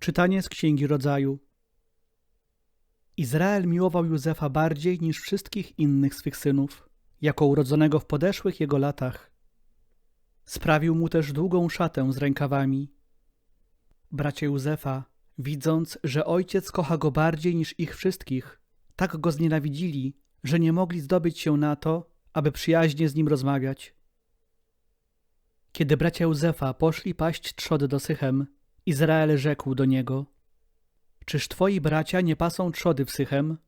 Czytanie z Księgi Rodzaju. Izrael miłował Józefa bardziej niż wszystkich innych swych synów, jako urodzonego w podeszłych jego latach. Sprawił mu też długą szatę z rękawami. Bracia Józefa, widząc, że ojciec kocha go bardziej niż ich wszystkich, tak go znienawidzili, że nie mogli zdobyć się na to, aby przyjaźnie z nim rozmawiać. Kiedy bracia Józefa poszli paść trzody do Sychem, Izrael rzekł do niego: Czyż twoi bracia nie pasą trzody w Sychem?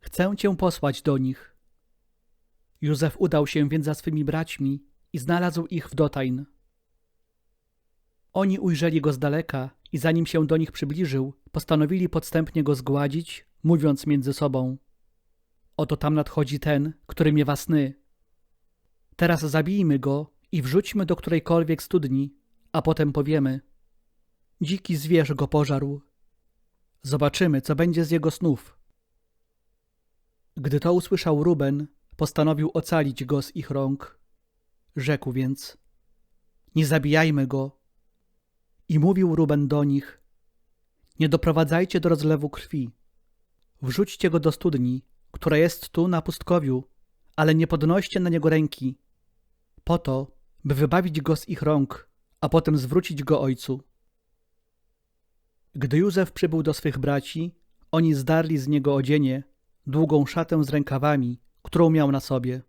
Chcę cię posłać do nich. Józef udał się więc za swymi braćmi i znalazł ich w Dotajn. Oni ujrzeli go z daleka i zanim się do nich przybliżył, postanowili podstępnie go zgładzić, mówiąc między sobą: Oto tam nadchodzi ten, który miewa sny. Teraz zabijmy go i wrzućmy do którejkolwiek studni, a potem powiemy: Dziki zwierz go pożarł. Zobaczymy, co będzie z jego snów. Gdy to usłyszał Ruben, postanowił ocalić go z ich rąk. Rzekł więc: Nie zabijajmy go. I mówił Ruben do nich: Nie doprowadzajcie do rozlewu krwi. Wrzućcie go do studni, która jest tu na pustkowiu, ale nie podnoście na niego ręki, po to, by wybawić go z ich rąk, a potem zwrócić go ojcu. Gdy Józef przybył do swych braci, oni zdarli z niego odzienie, długą szatę z rękawami, którą miał na sobie.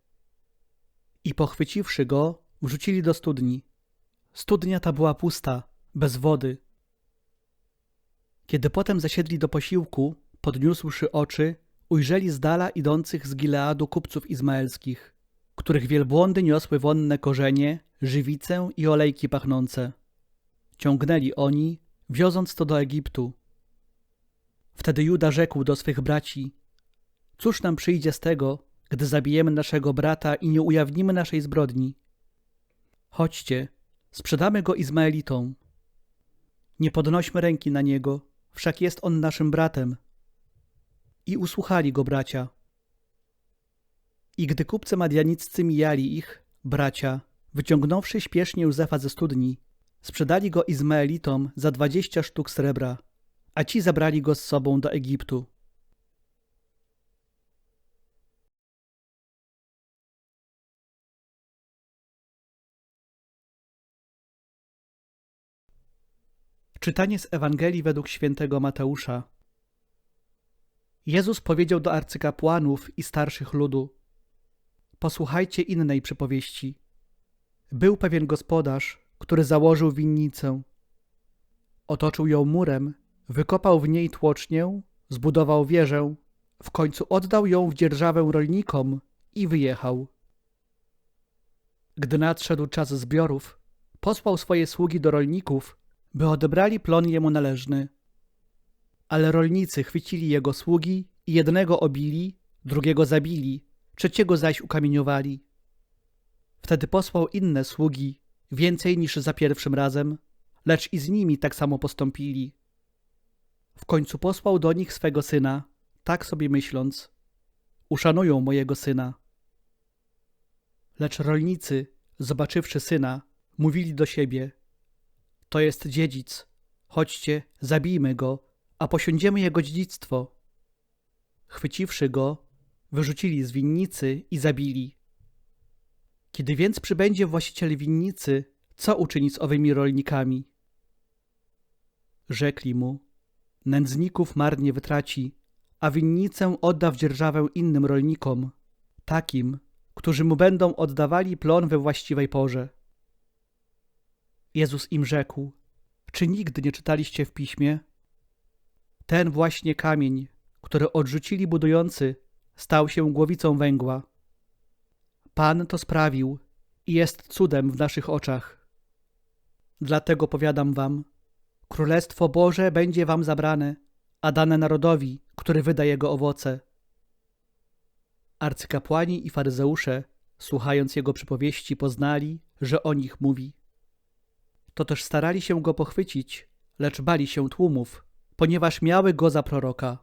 I pochwyciwszy go, wrzucili do studni. Studnia ta była pusta, bez wody. Kiedy potem zasiedli do posiłku, podniósłszy oczy, ujrzeli z dala idących z Gileadu kupców izmaelskich, których wielbłądy niosły wonne korzenie, żywicę i olejki pachnące. Ciągnęli oni, wioząc to do Egiptu. Wtedy Juda rzekł do swych braci: Cóż nam przyjdzie z tego, gdy zabijemy naszego brata i nie ujawnimy naszej zbrodni? Chodźcie, sprzedamy go Izmaelitom. Nie podnośmy ręki na niego, wszak jest on naszym bratem. I usłuchali go bracia. I gdy kupcy madianiccy mijali ich, bracia, wyciągnąwszy śpiesznie Józefa ze studni, sprzedali go Izmaelitom za dwadzieścia sztuk srebra, a ci zabrali go z sobą do Egiptu. Czytanie z Ewangelii według świętego Mateusza. Jezus powiedział do arcykapłanów i starszych ludu: Posłuchajcie innej przypowieści. Był pewien gospodarz, który założył winnicę. Otoczył ją murem, wykopał w niej tłocznię, zbudował wieżę, w końcu oddał ją w dzierżawę rolnikom i wyjechał. Gdy nadszedł czas zbiorów, posłał swoje sługi do rolników, by odebrali plon jemu należny. Ale rolnicy chwycili jego sługi i jednego obili, drugiego zabili, trzeciego zaś ukamieniowali. Wtedy posłał inne sługi, więcej niż za pierwszym razem, lecz i z nimi tak samo postąpili. W końcu posłał do nich swego syna, tak sobie myśląc: Uszanują mojego syna. Lecz rolnicy, zobaczywszy syna, mówili do siebie: To jest dziedzic, chodźcie, zabijmy go, a posiądziemy jego dziedzictwo. Chwyciwszy go, wyrzucili z winnicy i zabili. Kiedy więc przybędzie właściciel winnicy, co uczyni z owymi rolnikami? Rzekli mu: Nędzników marnie wytraci, a winnicę odda w dzierżawę innym rolnikom, takim, którzy mu będą oddawali plon we właściwej porze. Jezus im rzekł: Czy nigdy nie czytaliście w piśmie? Ten właśnie kamień, który odrzucili budujący, stał się głowicą węgła. Pan to sprawił i jest cudem w naszych oczach. Dlatego powiadam wam, Królestwo Boże będzie wam zabrane, a dane narodowi, który wyda jego owoce. Arcykapłani i faryzeusze, słuchając jego przypowieści, poznali, że o nich mówi. To też starali się go pochwycić, lecz bali się tłumów, ponieważ miały go za proroka.